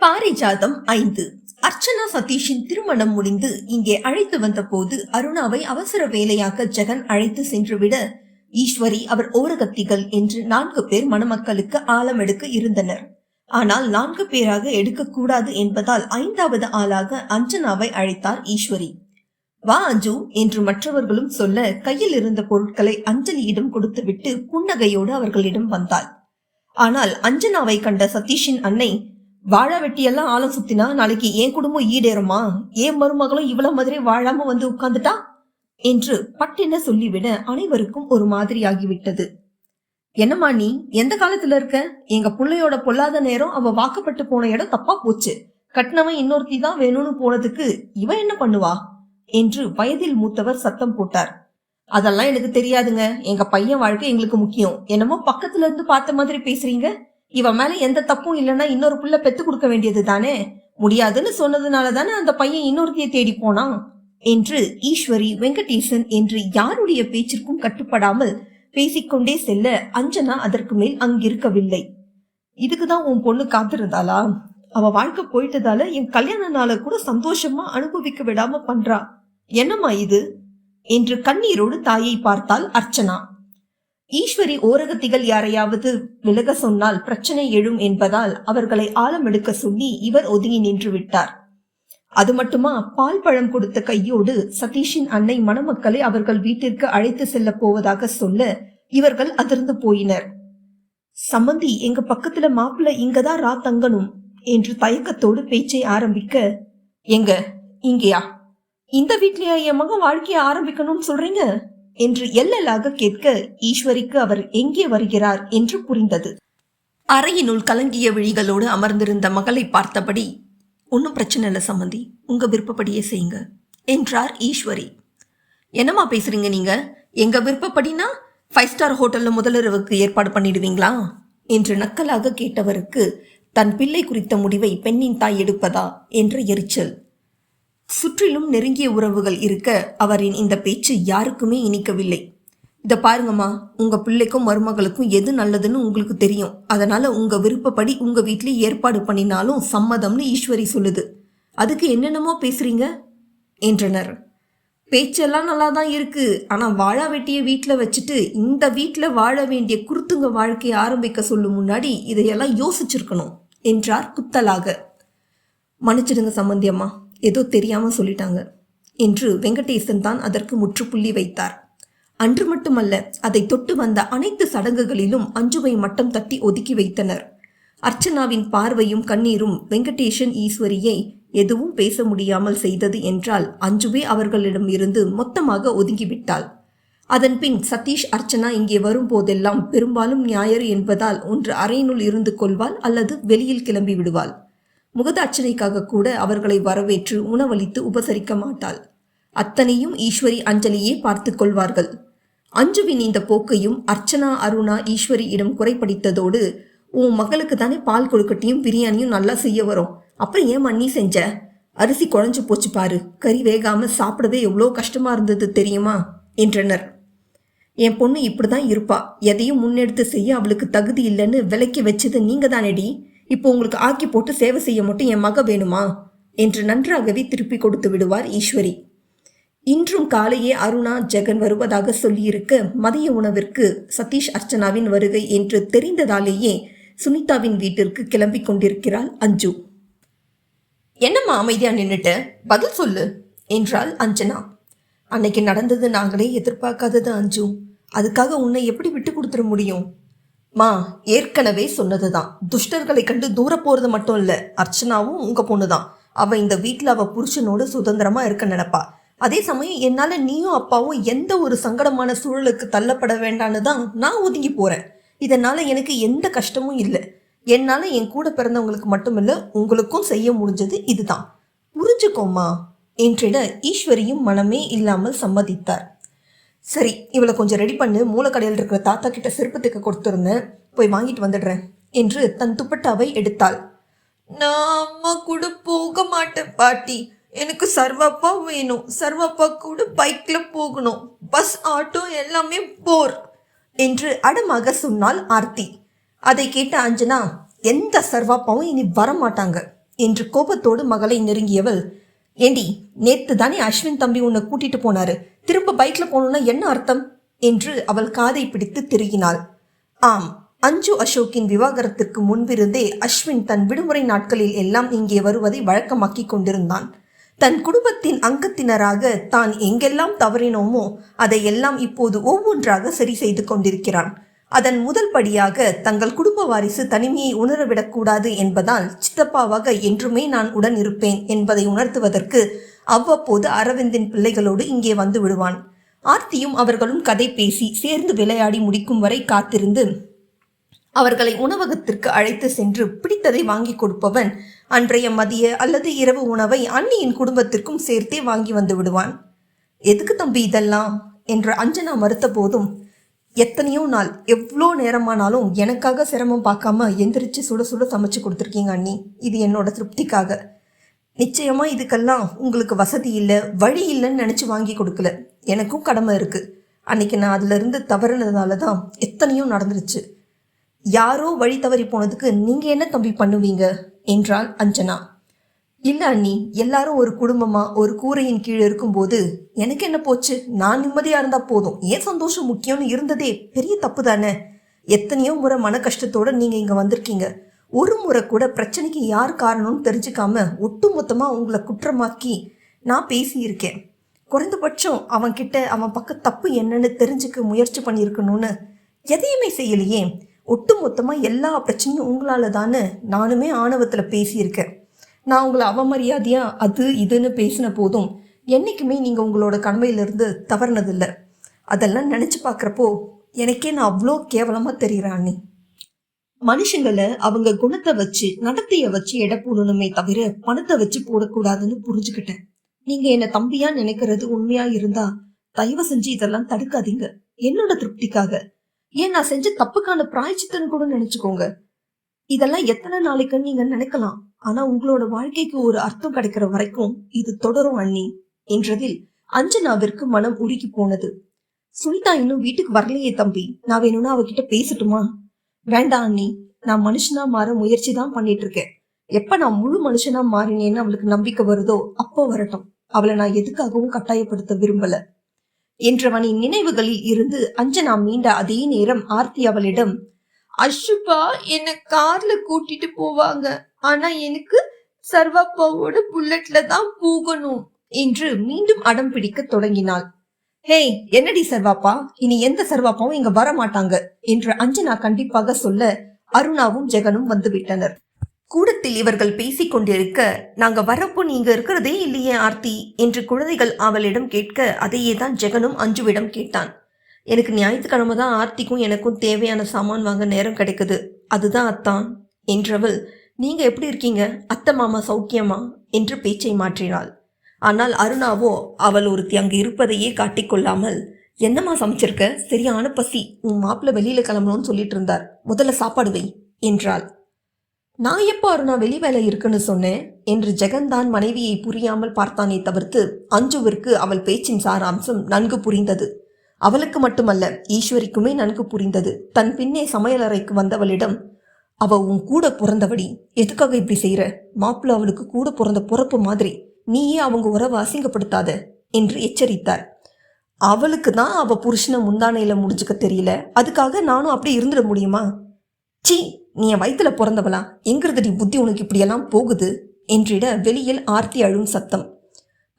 பாரிஜாதம் ஐந்து. அர்ச்சனா சதீஷின் திருமணம் முடிந்து இங்கே அழைத்து வந்தபோது அருணாவை அவசர வேலையாக ஜெகன் அழைத்து சென்றுவிட ஈஸ்வரி அவர் ஓரகத்திகள் என்று நான்கு பேர் மணமக்களுக்கு ஆழம் எடுக்க இருந்தனர். ஆனால் நான்கு பேராக எடுக்கக்கூடாது என்பதால் ஐந்தாவது ஆளாக அஞ்சனாவை அழைத்தார் ஈஸ்வரி. வா அஞ்சு என்று மற்றவர்களும் சொல்ல கையில் இருந்த பொருட்களை அஞ்சலியிடம் கொடுத்துவிட்டு புன்னகையோடு அவர்களிடம் வந்தாள். ஆனால் அஞ்சனாவை கண்ட சதீஷின் அன்னை வாழா வெட்டியெல்லாம் ஆளை சுத்தினா நாளைக்கு என் குடும்பம் ஈடேறுமா? ஏன் மருமகளும் இவ்வளவு மாதிரி வாழாம வந்து உட்கார்ந்துட்டா? என்று பட்டென சொல்லிவிட அனைவருக்கும் ஒரு மாதிரியாகிவிட்டது என்னம்மா நீ? எந்த காலத்துல இருக்க? எங்க பிள்ளையோட பொல்லாத நேரம் அவ வாக்கப்பட்டு போன இடம் தப்பா போச்சு. கட்டினவன் இன்னொருத்தி தான் வேணும்னு போனதுக்கு இவ என்ன பண்ணுவா? என்று வயதில் மூத்தவர் சத்தம் போட்டார். அதெல்லாம் எனக்கு தெரியாதுங்க. எங்க பையன் வாழ்க்கை எங்களுக்கு முக்கியம். என்னமோ பக்கத்துல இருந்து பார்த்த மாதிரி பேசுறீங்க. இவன் மேல எந்த தப்பும் இல்லைன்னா இன்னொரு புள்ள பெத்து கொடுக்க வேண்டியது தானே? முடியாதுன்னு சொன்னதுனால தானே அந்த பையன் இன்னொருத்தையை தேடி போனான். என்று ஈஸ்வரி வெங்கடேசன் என்று யாருடைய பேச்சிற்கும் கட்டுப்படாமல் பேசிக்கொண்டே செல்ல அஞ்சனா அதற்கு மேல் அங்கிருக்கவில்லை. இதுக்குதான் உன் பொண்ணு காத்திருந்தாளா? அவ வாழ்க்கை போயிட்டதால என் கல்யாண நாளை கூட சந்தோஷமா அனுபவிக்க விடாம பண்றா. என்னம்மா இது? என்று கண்ணீரோடு தாயை பார்த்தாள் அர்ச்சனா. ஈஸ்வரி ஓரகத்திகள் யாரையாவது விலக சொன்னால் பிரச்சனை எழும் என்பதால் அவர்களை ஆழம் எடுக்க சொல்லி இவர் ஒதுங்கி நின்று விட்டார். அது மட்டுமா பால் பழம் கொடுத்த கையோடு சதீஷின் அன்னை மணமக்களை அவர்கள் வீட்டிற்கு அழைத்து செல்ல போவதாக சொல்ல இவர்கள் அதிர்ந்து போயினர். சம்மந்தி எங்க பக்கத்துல மாப்பிள்ளை இங்கதான் ரா தங்கணும் என்று தயக்கத்தோடு பேச்சை ஆரம்பிக்க எங்க இங்கேயா? இந்த வீட்லயா என் மகன் வாழ்க்கையை ஆரம்பிக்கணும்னு சொல்றீங்க? என்று எல்லலாக கேட்க ஈஸ்வரிக்கு அவர் எங்கே வருகிறார் என்று புரிந்தது. அறையினுள் கலங்கிய விழிகளோடு அமர்ந்திருந்த மகளை பார்த்தபடி ஒன்றும் பிரச்சனை இல்லை சம்மந்தி உங்க விருப்பப்படியே செய்யுங்க என்றார் ஈஸ்வரி. என்னம்மா பேசுறீங்க நீங்க? எங்க விருப்பப்படினா ஃபைவ் ஸ்டார் ஹோட்டலில் முதலிரவுக்கு ஏற்பாடு பண்ணிடுவீங்களா? என்று நக்கலாக கேட்டவருக்கு தன் பிள்ளை குறித்த முடிவை பெண்ணின் தாய் எடுப்பதா? என்ற எரிச்சல். சுற்றிலும் நெருங்கிய உறவுகள் இருக்க அவரின் இந்த பேச்சு யாருக்குமே இனிக்கவில்லை. இத பாருங்கம்மா உங்க பிள்ளைக்கும் மருமகளுக்கும் எது நல்லதுன்னு உங்களுக்கு தெரியும். அதனால உங்க விருப்பப்படி உங்க வீட்லேயே ஏற்பாடு பண்ணினாலும் சம்மதம்னு ஈஸ்வரி சொல்லுது. அதுக்கு என்னென்னமோ பேசுறீங்க? என்றனர். பேச்செல்லாம் நல்லா தான் இருக்கு. ஆனா வாழா வெட்டிய வீட்டில் வச்சுட்டு இந்த வீட்டில் வாழ வேண்டிய குருத்துங்க வாழ்க்கையை ஆரம்பிக்க சொல்லும் முன்னாடி இதையெல்லாம் யோசிச்சிருக்கணும் என்றார் குத்தலாக. மன்னிச்சிடுங்க சம்பந்தி அம்மா ஏதோ தெரியாமல் சொல்லிட்டாங்க என்று வெங்கடேசன் தான் அதற்கு முற்றுப்புள்ளி வைத்தார். அன்று மட்டுமல்ல அதை தொட்டு வந்த அனைத்து சடங்குகளிலும் அஞ்சுவை மட்டம் தட்டி ஒதுக்கி வைத்தனர். அர்ச்சனாவின் பார்வையும் கண்ணீரும் வெங்கடேஷன் ஈஸ்வரியை எதுவும் பேச முடியாமல் செய்தது என்றால் அஞ்சுவே அவர்களிடம் இருந்து மொத்தமாக ஒதுங்கிவிட்டாள். அதன்பின் சதீஷ் அர்ச்சனா இங்கே வரும்போதெல்லாம் பெரும்பாலும் ஞாயிறு என்பதால் ஒன்று அறையினுள் இருந்து கொள்வாள் அல்லது வெளியில் கிளம்பி விடுவாள். முகதாட்சணைக்காக கூட அவர்களை வரவேற்று உணவளித்து உபசரிக்க மாட்டாள். அத்தனையும் ஈஸ்வரி அஞ்சலியே பார்த்து கொள்வார்கள். அஞ்சுவின் இந்த போக்கையும் அர்ச்சனா அருணா ஈஸ்வரியிடம் குறைப்படித்ததோடு உன் மகளுக்கு தானே பால் கொழுக்கட்டையும் பிரியாணியும் நல்லா செய்ய வரும். அப்புறம் ஏன் மண்ணி செஞ்ச? அரிசி குழஞ்சு போச்சு பாரு. கறி வேகாம சாப்பிடவே எவ்வளோ கஷ்டமா இருந்தது தெரியுமா? என்றனர். என் பொண்ணு இப்படிதான் இருப்பா. எதையும் முன்னெடுத்து செய்ய அவளுக்கு தகுதி இல்லைன்னு விலக்கி வச்சது நீங்க தானேடி இப்போ உங்களுக்கு ஆக்கி போட்டு சேவை செய்ய மட்டும் என் மக வேணுமா? என்று நன்றாகவே திருப்பி கொடுத்து விடுவார் ஈஸ்வரி. இன்றும் காலையே அருணா ஜெகன் வருவதாக சொல்லியிருக்க மதிய உணவிற்கு சதீஷ் அர்ச்சனாவின் வருகை என்று தெரிந்ததாலேயே சுனிதாவின் வீட்டிற்கு கிளம்பிக் கொண்டிருக்கிறாள் அஞ்சு. என்னம்மா அமைதியா நின்னுட்ட? பதில் சொல்லு என்றாள் அஞ்சனா. அன்னைக்கு நடந்தது நாங்களே எதிர்பார்க்காதது அஞ்சு. அதுக்காக உன்னை எப்படி விட்டு கொடுத்துட முடியும்? மா ஏற்கனவே சொன்னதுதான். துஷ்டர்களை கண்டு தூர போறது மட்டும் இல்ல அர்ச்சனாவும் உங்க பொண்ணுதான். அவ இந்த வீட்டில் அவ புருஷனோட சுதந்திரமா இருக்க நினைப்பா. அதே சமயம் என்னால நீயும் அப்பாவும் எந்த ஒரு சங்கடமான சூழலுக்கு தள்ளப்பட வேண்டான்னு தான் நான் ஒதுங்கி போறேன். இதனால எனக்கு எந்த கஷ்டமும் இல்லை. என்னால என் கூட பிறந்தவங்களுக்கு மட்டுமில்ல உங்களுக்கும் செய்ய முடிஞ்சது இதுதான். புரிஞ்சுக்கோமா என்றிட ஈஸ்வரியும் மனமே இல்லாமல் சம்மதித்தார். சரி இவளை கொஞ்சம் ரெடி பண்ணு. மூலக்கடையில் இருக்கிற தாத்தா கிட்ட செருப்பு தைக்க கொடுத்துருந்தேன் போய் வாங்கிட்டு வந்துடுறேன் என்று தன் துப்பட்டாவை எடுத்தாள். நான் அம்மா கூட போக மாட்டேன் பாட்டி. எனக்கு சர்வப்பா வேணும். சர்வப்பா கூட பைக்ல போகணும். பஸ் ஆட்டோ எல்லாமே போர் என்று அடமாக சொன்னாள் ஆர்த்தி. அதை கேட்ட அஞ்சனா எந்த சர்வாப்பாவும் இனி வரமாட்டாங்க என்று கோபத்தோடு மகளை நெருங்கியவள் ஏண்டி நேத்து தானே அஸ்வின் தம்பி உன்னை கூட்டிட்டு போனாரு. திரும்ப பைக்ல போகணும்னா என்ன அர்த்தம்? என்று அவள் காதை பிடித்து திருகினாள். ஆம் அஞ்சு அசோக்கின் விவாகரத்திற்கு முன்பிருந்தே அஸ்வின் தன் விடுமுறை நாட்களில் எல்லாம் இங்கே வருவதை வழக்கமாக்கி கொண்டிருந்தான். தன் குடும்பத்தின் அங்கத்தினராக தான் எங்கெல்லாம் தவறினோமோ அதையெல்லாம் இப்போது ஒவ்வொன்றாக சரி செய்து கொண்டிருக்கிறான். அதன் முதல் படியாக தங்கள் குடும்ப வாரிசு தனிமையை உணரவிடக்கூடாது என்பதால் சித்தப்பாவாக என்றுமே நான் உடன் இருப்பேன் என்பதை உணர்த்துவதற்கு அவ்வப்போது அரவிந்தின் பிள்ளைகளோடு இங்கே வந்து விடுவான். ஆர்த்தியும் அவர்களும் கதை பேசி சேர்ந்து விளையாடி முடிக்கும் வரை காத்திருந்து அவர்களை உணவகத்திற்கு அழைத்து சென்று பிடித்ததை வாங்கி கொடுப்பவன் அன்றைய மதிய அல்லது இரவு உணவை அன்னியின் குடும்பத்திற்கும் சேர்த்தே வாங்கி வந்து விடுவான். எதுக்கு தம்பி இதெல்லாம்? என்று அஞ்சனா மறுத்த போதும் எத்தனையோ நாள் எவ்வளோ நேரமானாலும் எனக்காக சிரமம் பார்க்காம எந்திரிச்சு சுட சுட சமைச்சு கொடுத்துருக்கீங்க அண்ணி. இது என்னோட திருப்திக்காக. நிச்சயமாக இதுக்கெல்லாம் உங்களுக்கு வசதி இல்லை வழி இல்லைன்னு நினச்சி வாங்கி கொடுக்கல. எனக்கும் கடமை இருக்குது அன்னைக்கு நான் அதுல இருந்து தவறுனதுனால தான் எத்தனையோ நடந்துருச்சு. யாரோ வழி தவறி போனதுக்கு நீங்கள் என்ன தம்பி பண்ணுவீங்க? என்றாள் அஞ்சனா. இல்ல அண்ணி எல்லாரும் ஒரு குடும்பமா ஒரு கூரையின் கீழ் இருக்கும்போது எனக்கு என்ன போச்சு? நான் நிம்மதியா இருந்தா போதும். ஏன் சந்தோஷம் முக்கியம்னு இருந்ததே பெரிய தப்பு தானே? எத்தனையோ முறை மன கஷ்டத்தோட நீங்க இங்க வந்திருக்கீங்க. ஒரு முறை கூட பிரச்சனைக்கு யார் காரணம்னு தெரிஞ்சுக்காம ஒட்டுமொத்தமா உங்களை குற்றமாக்கி நான் பேசியிருக்கேன். குறைந்தபட்சம் அவன்கிட்ட அவன் பக்க தப்பு என்னன்னு தெரிஞ்சுக்க முயற்சி பண்ணியிருக்கணும்னு எதையுமே செய்யலையே. ஒட்டுமொத்தமா எல்லா பிரச்சனையும் உங்களால தானே நானுமே ஆணவத்துல பேசியிருக்கேன். நான் உங்களை அவமரியாதையா அது இதுன்னு பேசின போதும் என்றைக்குமே நீங்கள் உங்களோட கடமையிலிருந்து தவறினதில்லை. அதெல்லாம் நினச்சி பார்க்குறப்போ எனக்கே நான் அவ்வளோ கேவலமாக தெரியுறேன் மனுஷங்களை அவங்க குணத்தை வச்சு நடத்தைய வச்சு எடை போடணுமே தவிர பணத்தை வச்சு போடக்கூடாதுன்னு புரிஞ்சுக்கிட்டேன். நீங்க என்ன தம்பியா நினைக்கிறது உண்மையா இருந்தா தயவு செஞ்சு இதெல்லாம் தடுக்காதீங்க. என்னோட திருப்திக்காக. ஏன் நான் செஞ்ச தப்புக்கான பிராய்ச்சித்தன் கூட நினைச்சுக்கோங்க. இதெல்லாம் எத்தனை நாளைக்குன்னு நீங்க நினைக்கலாம். ஆனா உங்களோட வாழ்க்கைக்கு ஒரு அர்த்தம் கிடைக்கிற வரைக்கும் இது தொடரும் அண்ணி என்றதில் அஞ்சனாவிற்கு மனம் உருகி போனது. சுனிதா இன்னும் வீட்டுக்கு வரலையே தம்பி. நான் வேணும்னா அவகிட்ட பேசட்டுமா? வேண்டாம் அண்ணி. நான் மனுஷனா மாற முயற்சி தான் பண்ணிட்டு இருக்கேன் எப்ப நான் முழு மனுஷனா மாறினேன்னு அவளுக்கு நம்பிக்கை வருதோ அப்போ வரட்டும். அவளை நான் எதுக்காகவும் கட்டாயப்படுத்த விரும்பல. என்றவனின் நினைவுகளில் இருந்து அஞ்சனா மீண்ட அதே நேரம் ஆர்த்தி அவளிடம் அஷுபா என்ன கார்ல கூட்டிட்டு போவாங்க. ஆனா எனக்கு சர்வாப்பாவோட புல்லட்ல தான் போகணும் என்று மீண்டும் அடம் பிடிக்க தொடங்கினாள். ஹேய் என்னடி சர்வாப்பா? இனி எந்த சர்வாப்பாவும் இங்க வர மாட்டாங்க என்று அஞ்சனா கண்டிப்பாக சொல்ல அருணாவும் ஜெகனும் வந்துவிட்டனர். கூடத்தில் இவர்கள் பேசிக் கொண்டிருக்க நாங்க வரப்போ நீங்க இருக்கிறதே இல்லையே ஆர்த்தி என்று குழந்தைகள் அவளிடம் கேட்க அதையே தான் ஜெகனும் அஞ்சுவிடம் கேட்டான். எனக்கு ஞாயிற்றுக்கிழமை தான் ஆர்த்திக்கும் எனக்கும் தேவையான சாமான் வாங்க நேரம் கிடைக்குது. அதுதான் அத்தான் என்றவள் நீங்க எப்படி இருக்கீங்க? அத்தை மாமா சௌக்கியமா? என்று பேச்சை மாற்றினாள். ஆனால் அருணாவோ அவள் ஒருத்தி அங்கு இருப்பதையே காட்டிக்கொள்ளாமல் என்னம்மா சமைச்சிருக்க? சரியான பசி. உன் மாப்பிள்ள வெளியில கிளம்பணும்னு சொல்லிட்டு இருந்தார். முதல்ல சாப்பாடு வை என்றாள். நான் எப்போ அருணா வெளி வேலை இருக்குன்னு சொன்னேன்? என்று ஜெகந்தான் மனைவியை புரியாமல் பார்த்தானே தவிர்த்து அஞ்சுவிற்கு அவள் பேச்சின் சாராம்சம் நன்கு புரிந்தது. அவளுக்கு மட்டுமல்ல ஈஸ்வரிக்குமே நன்கு புரிந்தது. தன் பின்னே சமையலறைக்கு வந்தவளிடம் அவ உன் கூட பிறந்தவடி எதுக்காக இப்படி செய்யற மாப்பிள்ள அவளுக்கு கூட பிறந்த பிறப்பு மாதிரி நீயே அவங்க உறவை அசிங்கப்படுத்தாத என்று எச்சரித்தார். அவளுக்கு தான் அவ புருஷனை முந்தானையில முடிஞ்சுக்க தெரியல. அதுக்காக நானும் அப்படி இருந்துட முடியுமா? சீ நீ என் வயிற்றுல பிறந்தவளா? எங்கிறதடி புத்தி உனக்கு இப்படியெல்லாம் போகுது? என்றிட வெளியில் ஆர்த்தி அழும் சத்தம்.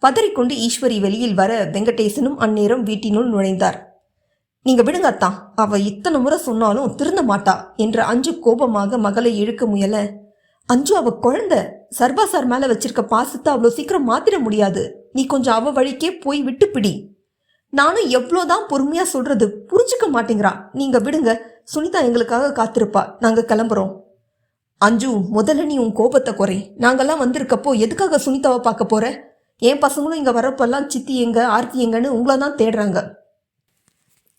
பதறிக்கொண்டு ஈஸ்வரி வெளியில் வர வெங்கடேசனும் அந்நேரம் வீட்டினுள் நுழைந்தார். நீங்க விடுங்க அத்தான் அவ இத்தனை முறை சொன்னாலும் திருந்த மாட்டா என்று அஞ்சு கோபமாக மகளை இழுக்க முயல. அஞ்சு அவ குழந்தை. சர்வா சார் மேல வச்சிருக்க பாசத்தை அவ்வளோ சீக்கிரம் மாத்திர முடியாது. நீ கொஞ்சம் அவ வழிக்கே போய் விட்டு பிடி. நானும் எவ்வளோதான் பொறுமையா சொல்றது புரிஞ்சுக்க மாட்டேங்கிறா. நீங்க விடுங்க. சுனிதா எங்களுக்காக காத்திருப்பா. நாங்க கிளம்புறோம். அஞ்சு முதல்ல நீ உன் கோபத்தை குறை. நாங்கெல்லாம் வந்திருக்கப்போ எதுக்காக சுனிதாவை பார்க்க போற? என் பசங்களும் இங்க வரப்பெல்லாம் சித்தி எங்க ஆர்த்தி எங்கன்னு உங்களை தான் தேடுறாங்க.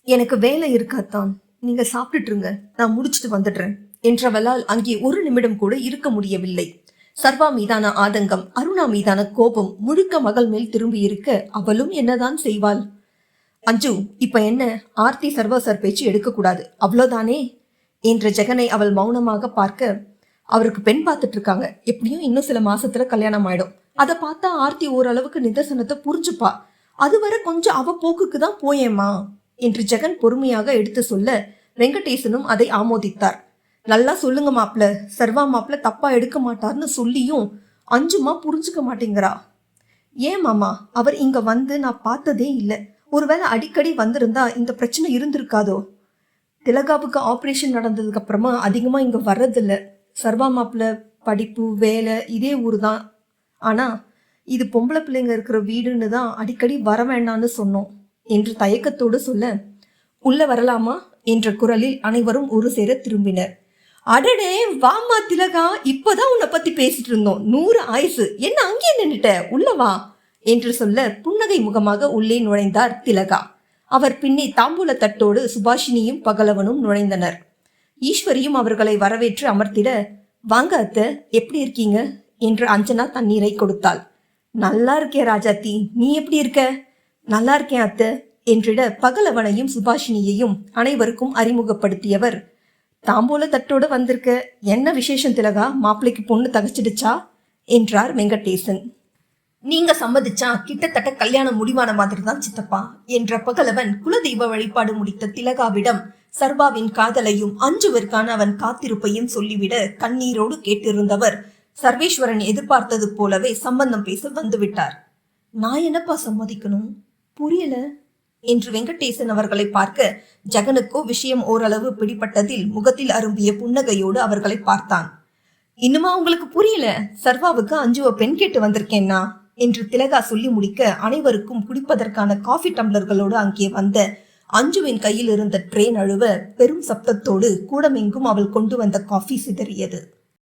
எனக்கு வேலை இருக்காத்தான் நீங்க சாப்பிட்டுட்டுருங்க. நான் முடிச்சிட்டு வந்துடுறேன். என்றவளால் அங்கே ஒரு நிமிடம் கூட இருக்க முடியவில்லை. சர்வா மீதான ஆதங்கம் அருணா மீதான கோபம் முழுக்க மகள் மேல் திரும்பி இருக்க அவளும் என்னதான் செய்வாள்? அஞ்சு இப்ப என்ன? ஆர்த்தி சர்வா சார் பேச்சு எடுக்கக்கூடாது அவ்வளோதானே? என்ற ஜெகனை அவள் மௌனமாக பார்க்க அவருக்கு பெண் பார்த்துட்டு இருக்காங்க எப்படியும் இன்னும் சில மாசத்துல கல்யாணம் ஆயிடும். அதை பார்த்தா ஆர்த்தி ஓரளவுக்கு நிதர்சனத்தை புரிஞ்சுப்பா. அதுவரை கொஞ்சம் அவ போக்குக்கு தான் போயேம்மா. என்று ஜெகன் பொறுமையாக எடுத்து சொல்ல வெங்கடேசனும் அதை ஆமோதித்தார். நல்லா சொல்லுங்க மாப்ள சர்வா மாப்ள தப்பா எடுக்க மாட்டார்னு சொல்லியும் அஞ்சுமா புரிஞ்சுக்க மாட்டேங்கிறா? ஏன் மாமா அவர் இங்க வந்து நான் பார்த்ததே இல்லை. ஒருவேளை அடிக்கடி வந்திருந்தா இந்த பிரச்சனை இருந்திருக்காதோ? திலகாவுக்கு ஆப்ரேஷன் நடந்ததுக்கு அப்புறமா அதிகமா இங்க வர்றதில்ல. சர்வா மாப்பிள்ள படிப்பு வேலை இதே ஊர் தான் ஆனா இது பொம்பளை பிள்ளைங்க இருக்கிற வீடுன்னு தான் அடிக்கடி வர வேண்டாம்னு சொன்னோம். என்று தயக்கத்தோடு சொல்ல உள்ள வரலாமா? என்ற குரலில் அனைவரும் ஒரு சேர திரும்பினர். அடடே வாமா திலகா இப்பதான் உன்னை பத்தி பேசிட்டு இருந்தோம். நூறு ஆயுசு. என்ன அங்கே நின்றுட்ட உள்ள வா. என்று சொல்ல புன்னகை முகமாக உள்ளே நுழைந்தார் திலகா. அவர் பின்னே தாம்பூல தட்டோடு சுபாஷினியும் பகலவனும் நுழைந்தனர். ஈஸ்வரியும் அவர்களை வரவேற்று அமர்த்திட வாங்க அத்தை எப்படி இருக்கீங்க? என்று அஞ்சனா தண்ணீரை கொடுத்தாள். நல்லா இருக்கே ராஜாத்தி. நீ எப்படி இருக்க? நல்லா இருக்கேன் அத்தை என்றிட பகலவனையும் சுபாஷினியையும் அனைவருக்கும் அறிமுகப்படுத்தியவர். தாம்போல தட்டோடு வந்திருக்க என்ன விசேஷம் திலகா? மாப்பிள்ளைக்கு பொண்ணு தகச்சிடுச்சா? என்றார் வெங்கடேசன். நீங்க சம்மதிச்சா கிட்டத்தட்ட கல்யாணம் முடிவான மாதிரி தான் சித்தப்பா என்ற பகலவன் குலதெய்வ வழிபாடு முடித்த திலகாவிடம் சர்வாவின் காதலையும் அஞ்சுவருக்கான அவன் காத்திருப்பையும் சொல்லிவிட கண்ணீரோடு கேட்டிருந்தவர். சர்வேஸ்வரன் எதிர்பார்த்தது போலவே சம்பந்தம் பேச வந்துவிட்டார். நான் என்னப்பா சம்மதிக்கணும்? புரியல. என்று வெங்கடேசன் அவர்களை பார்க்க ஜெகனுக்கோ விஷயம் ஓரளவு பிடிபட்டதில் முகத்தில் அரும்பிய புன்னகையோடு அவர்களை பார்த்தான். இன்னுமா உங்களுக்கு புரியல? சர்வாவுக்கு அஞ்சுவ பெண் கேட்டு வந்திருக்கேன்னா? என்று திலகா சொல்லி முடிக்க அனைவருக்கும் குடிப்பதற்கான காஃபி டம்ளர்களோடு அங்கே வந்த அஞ்சுவின் கையில் இருந்த ட்ரெயின் அழுவ பெரும் சப்தத்தோடு கூடமெங்கும் அவள் கொண்டு வந்த காஃபி சிதறியது.